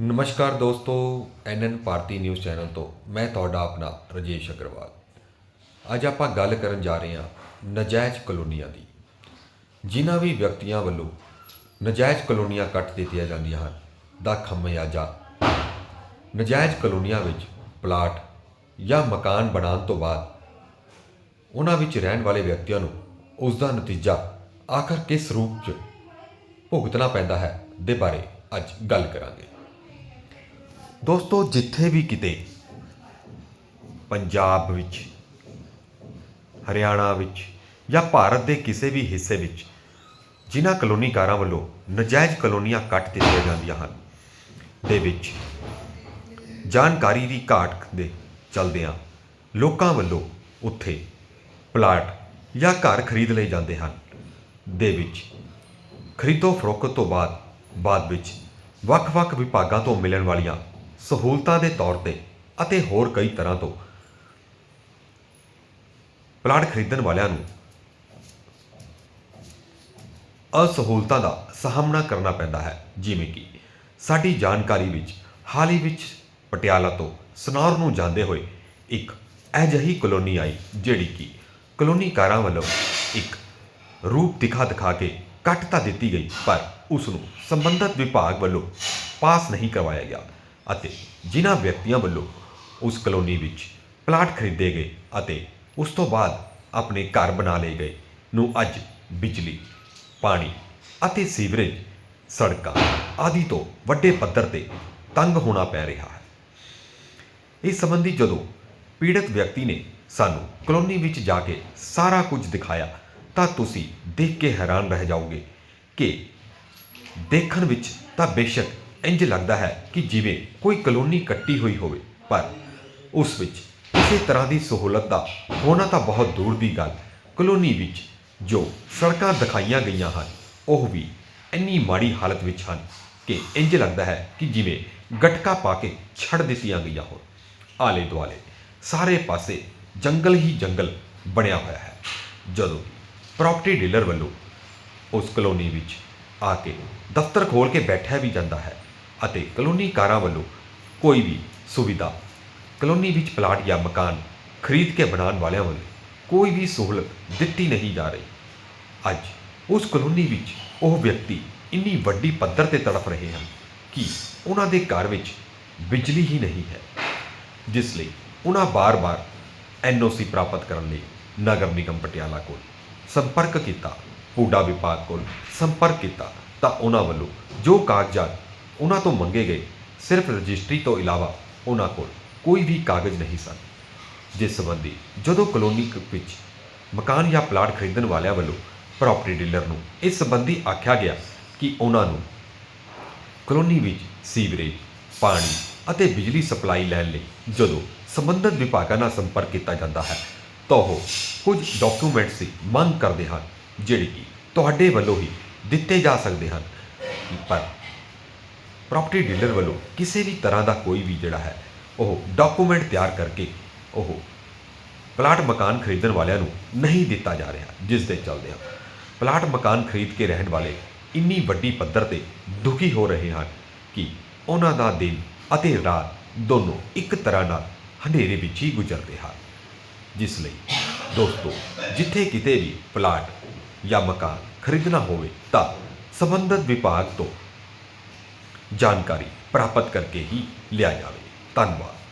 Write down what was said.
ਨਮਸਕਾਰ ਦੋਸਤੋ ਐਨਐਨ ਭਾਰਤੀ news channel ਤੋਂ ਮੈਂ ਤੁਹਾਡਾ ਆਪਣਾ ਰਜੇਸ਼ ਅਗਰਵਾਲ। ਅੱਜ ਆਪਾਂ ਗੱਲ ਕਰਨ ਜਾ ਰਹੇ ਹਾਂ ਨਜਾਇਜ਼ ਕਲੋਨੀਆਂ ਦੀ। ਜਿਨ੍ਹਾਂ ਵੀ ਵਿਅਕਤੀਆਂ ਵੱਲੋਂ ਨਜਾਇਜ਼ ਕਲੋਨੀਆਂ ਕੱਟ ਦਿੱਤੀਆਂ ਜਾਂਦੀਆਂ ਹਨ ਦਾ ਖਮਿਆਜਾ ਨਜਾਇਜ਼ ਕਲੋਨੀਆਂ ਵਿੱਚ ਪਲਾਟ ਜਾਂ ਮਕਾਨ ਬਣਾਉਣ ਤੋਂ ਬਾਅਦ ਉਹਨਾਂ ਵਿੱਚ ਰਹਿਣ ਵਾਲੇ ਵਿਅਕਤੀਆਂ ਨੂੰ ਉਸ ਦਾ ਨਤੀਜਾ ਆਖਰ ਕਿਸ ਰੂਪ 'ਚ ਭੁਗਤਣਾ ਪੈਂਦਾ ਹੈ, ਦੇ ਬਾਰੇ ਅੱਜ ਗੱਲ ਕਰਾਂਗੇ। ਦੋਸਤੋ, ਜਿੱਥੇ ਵੀ ਕਿਤੇ ਪੰਜਾਬ ਵਿੱਚ, ਹਰਿਆਣਾ ਵਿੱਚ ਜਾਂ ਭਾਰਤ ਦੇ ਕਿਸੇ ਵੀ ਹਿੱਸੇ ਵਿੱਚ ਜਿਨ੍ਹਾਂ ਕਲੋਨੀਕਾਰਾਂ ਵੱਲੋਂ ਨਜਾਇਜ਼ ਕਲੋਨੀਆਂ ਕੱਟ ਦਿੱਤੀਆਂ ਜਾਂਦੀਆਂ ਹਨ, ਦੇ ਵਿੱਚ ਜਾਣਕਾਰੀ ਦੀ ਘਾਟ ਦੇ ਚਲਦਿਆਂ ਲੋਕਾਂ ਵੱਲੋਂ ਉੱਥੇ ਪਲਾਟ ਜਾਂ ਘਰ ਖਰੀਦ ਲਏ ਜਾਂਦੇ ਹਨ, ਦੇ ਵਿੱਚ ਖਰੀਦੋ ਫਰੋਖਤ ਤੋਂ ਬਾਅਦ ਬਾਅਦ ਵਿੱਚ ਵੱਖ-ਵੱਖ ਵਿਭਾਗਾਂ ਤੋਂ ਮਿਲਣ ਵਾਲੀਆਂ ਸਹੂਲਤਾਂ ਦੇ ਤੌਰ ਤੇ ਅਤੇ ਹੋਰ ਕਈ ਤਰ੍ਹਾਂ ਤੋਂ ਪਲਾਟ ਖਰੀਦਣ ਵਾਲਿਆਂ ਨੂੰ ਅਸਹੂਲਤਾਂ ਦਾ ਸਾਹਮਣਾ ਕਰਨਾ ਪੈਂਦਾ ਹੈ। ਜਿਵੇਂ ਕਿ ਸਾਡੀ ਜਾਣਕਾਰੀ ਵਿੱਚ ਹਾਲ ਹੀ ਵਿੱਚ ਪਟਿਆਲਾ ਤੋਂ ਸਨੌਰ ਨੂੰ ਜਾਂਦੇ ਹੋਏ ਇੱਕ ਅਜਿਹੀ ਕਲੋਨੀ ਆਈ, ਜਿਹੜੀ ਕਿ ਕਲੋਨੀਕਾਰਾਂ ਵੱਲੋਂ ਇੱਕ ਰੂਪ ਦਿਖਾ ਦਿਖਾ ਕੇ ਕੱਟ ਤਾਂ ਦਿੱਤੀ ਗਈ, ਪਰ ਉਸ ਨੂੰ ਸੰਬੰਧਿਤ ਵਿਭਾਗ ਵੱਲੋਂ ਪਾਸ ਨਹੀਂ ਕਰਵਾਇਆ ਗਿਆ। ਅਤੇ ਜਿਨ੍ਹਾਂ ਵਿਅਕਤੀਆਂ ਵੱਲੋਂ ਉਸ ਕਲੋਨੀ ਵਿੱਚ ਪਲਾਟ ਖਰੀਦੇ ਗਏ ਅਤੇ ਉਸ ਤੋਂ ਬਾਅਦ ਆਪਣੇ ਘਰ ਬਣਾ ਲਏ ਗਏ ਨੂੰ ਅੱਜ ਬਿਜਲੀ, ਪਾਣੀ ਅਤੇ ਸੀਵਰੇਜ, ਸੜਕਾਂ ਆਦਿ ਤੋਂ ਵੱਡੇ ਪੱਧਰ ਤੇ ਤੰਗ ਹੋਣਾ ਪੈ ਰਿਹਾ ਹੈ। ਇਸ ਸੰਬੰਧੀ ਜਦੋਂ ਪੀੜਤ ਵਿਅਕਤੀ ਨੇ ਸਾਨੂੰ ਕਲੋਨੀ ਵਿੱਚ ਜਾ ਕੇ ਸਾਰਾ ਕੁਝ ਦਿਖਾਇਆ, ਤਾਂ ਤੁਸੀਂ ਦੇਖ ਕੇ ਹੈਰਾਨ ਰਹਿ ਜਾਓਗੇ ਕਿ ਦੇਖਣ ਵਿੱਚ ਤਾਂ ਬੇਸ਼ੱਕ ਇੰਜ ਲੱਗਦਾ ਹੈ ਕਿ ਜਿਵੇਂ ਕੋਈ ਕਲੋਨੀ ਕੱਟੀ ਹੋਈ ਹੋਵੇ, ਪਰ ਉਸ ਵਿੱਚ ਕਿਸੇ ਤਰ੍ਹਾਂ ਦੀ ਸਹੂਲਤ ਦਾ ਹੋਣਾ ਤਾਂ ਬਹੁਤ ਦੂਰ ਦੀ ਗੱਲ। ਕਲੋਨੀ ਵਿੱਚ ਜੋ ਸੜਕਾਂ ਦਿਖਾਈਆਂ ਗਈਆਂ ਹਨ, ਉਹ ਵੀ ਇੰਨੀ ਮਾੜੀ ਹਾਲਤ ਵਿੱਚ ਹਨ ਕਿ ਇੰਜ ਲੱਗਦਾ ਹੈ ਕਿ ਜਿਵੇਂ ਗਟਕਾ ਪਾ ਕੇ ਛੱਡ ਦਿੱਤੀਆਂ ਗਈਆਂ ਹੋਣ। ਆਲੇ ਦੁਆਲੇ ਸਾਰੇ ਪਾਸੇ ਜੰਗਲ ਹੀ ਜੰਗਲ ਬਣਿਆ ਹੋਇਆ ਹੈ। ਜਦੋਂ ਪ੍ਰਾਪਰਟੀ ਡੀਲਰ ਵੱਲੋਂ ਉਸ ਕਲੋਨੀ ਵਿੱਚ ਆ ਕੇ ਦਫ਼ਤਰ ਖੋਲ ਕੇ ਬੈਠਿਆ ਵੀ ਜਾਂਦਾ ਹੈ ਅਤੇ ਕਲੋਨੀਕਾਰਾਂ ਵੱਲੋਂ ਕੋਈ ਵੀ ਸੁਵਿਧਾ, ਕਲੋਨੀ ਵਿੱਚ ਪਲਾਟ ਜਾਂ ਮਕਾਨ ਖਰੀਦ ਕੇ ਬਣਾਉਣ ਵਾਲਿਆਂ ਵੱਲੋਂ ਕੋਈ ਵੀ ਸਹੂਲਤ ਦਿੱਤੀ ਨਹੀਂ ਜਾ ਰਹੀ। ਅੱਜ ਉਸ ਕਲੋਨੀ ਵਿੱਚ ਉਹ ਵਿਅਕਤੀ ਇੰਨੀ ਵੱਡੀ ਪੱਧਰ ਤੇ ਤੜਫ ਰਹੇ ਹਨ ਕਿ ਉਹਨਾਂ ਦੇ ਘਰ ਵਿੱਚ ਬਿਜਲੀ ਹੀ ਨਹੀਂ ਹੈ, ਜਿਸ ਲਈ ਉਹਨਾਂ ਬਾਰ-ਬਾਰ ਐਨਓਸੀ ਪ੍ਰਾਪਤ ਕਰਨ ਲਈ ਨਗਰ ਨਿਗਮ ਪਟਿਆਲਾ ਕੋਲ ਸੰਪਰਕ ਕੀਤਾ ਪੂਡਾ ਵਿਭਾਗ ਕੋਲ ਸੰਪਰਕ ਕੀਤਾ ਤਾਂ ਉਹਨਾਂ ਵੱਲੋਂ ਜੋ ਕਾਗਜ਼ਾਤ ਉਹਨਾਂ ਤੋਂ ਮੰਗੇ ਗਏ। ਸਿਰਫ ਰਜਿਸਟਰੀ ਤੋਂ ਇਲਾਵਾ ਉਹਨਾਂ ਕੋਲ ਕੋਈ ਵੀ ਕਾਗਜ਼ ਨਹੀਂ ਸਨ। ਜਿਸ ਸੰਬੰਧੀ ਜਦੋਂ ਕਲੋਨੀ ਵਿੱਚ ਮਕਾਨ ਜਾਂ ਪਲਾਟ ਖਰੀਦਣ ਵਾਲਿਆਂ ਵੱਲੋਂ ਪ੍ਰਾਪਰਟੀ ਡੀਲਰ ਨੂੰ ਇਸ ਸੰਬੰਧੀ ਆਖਿਆ ਗਿਆ ਕਿ ਉਹਨਾਂ ਨੂੰ ਕਲੋਨੀ ਵਿੱਚ ਸੀਵਰੇਜ, ਪਾਣੀ ਅਤੇ ਬਿਜਲੀ ਸਪਲਾਈ ਲੈਣ ਲਈ ਜਦੋਂ ਸੰਬੰਧਿਤ ਵਿਭਾਗਾਂ ਨਾਲ ਸੰਪਰਕ ਕੀਤਾ ਜਾਂਦਾ ਹੈ, ਤਾਂ ਉਹ ਕੁਝ ਡਾਕੂਮੈਂਟਸ ਦੀ ਮੰਗ ਕਰਦੇ ਹਨ, ਜਿਹੜੇ ਕਿ ਤੁਹਾਡੇ ਵੱਲੋਂ ਹੀ ਦਿੱਤੇ ਜਾ ਸਕਦੇ ਹਨ। ਪਰ ਪ੍ਰਾਪਰਟੀ ਡੀਲਰ ਵੱਲੋਂ ਕਿਸੇ ਵੀ ਤਰ੍ਹਾਂ ਦਾ ਕੋਈ ਵੀ ਜਿਹੜਾ ਹੈ, ਉਹ ਡਾਕੂਮੈਂਟ ਤਿਆਰ ਕਰਕੇ ਉਹ ਪਲਾਟ ਮਕਾਨ ਖਰੀਦਣ ਵਾਲਿਆਂ ਨੂੰ ਨਹੀਂ ਦਿੱਤਾ ਜਾ ਰਿਹਾ, ਜਿਸ ਦੇ ਚੱਲਦਿਆਂ ਪਲਾਟ ਮਕਾਨ ਖਰੀਦ ਕੇ ਰਹਿਣ ਵਾਲੇ ਇੰਨੀ ਵੱਡੀ ਪੱਧਰ ਤੇ ਦੁਖੀ ਹੋ ਰਹੇ ਹਨ ਕਿ ਉਹਨਾਂ ਦਾ ਦਿਨ ਅਤੇ ਰਾਤ ਦੋਨੋਂ ਇੱਕ ਤਰ੍ਹਾਂ ਨਾਲ ਹਨੇਰੇ ਵਿੱਚ ਹੀ ਗੁਜ਼ਰਦੇ ਹਨ। ਜਿਸ ਲਈ ਦੋਸਤੋ, ਜਿੱਥੇ ਕਿਤੇ ਵੀ ਪਲਾਟ ਜਾਂ ਮਕਾਨ ਖਰੀਦਣਾ ਹੋਵੇ ਤਾਂ ਸੰਬੰਧਿਤ ਵਿਭਾਗ ਤੋਂ ਜਾਣਕਾਰੀ ਪ੍ਰਾਪਤ ਕਰਕੇ ਹੀ ਲਿਆ ਜਾਵੇ। ਧੰਨਵਾਦ।